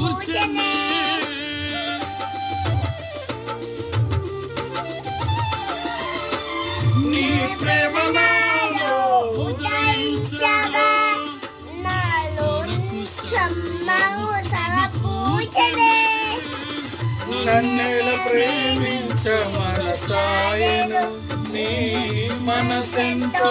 పూజనే నీ ప్రేమ నన్నెల ప్రేమించ మనసాయను నీ మనసెంతో.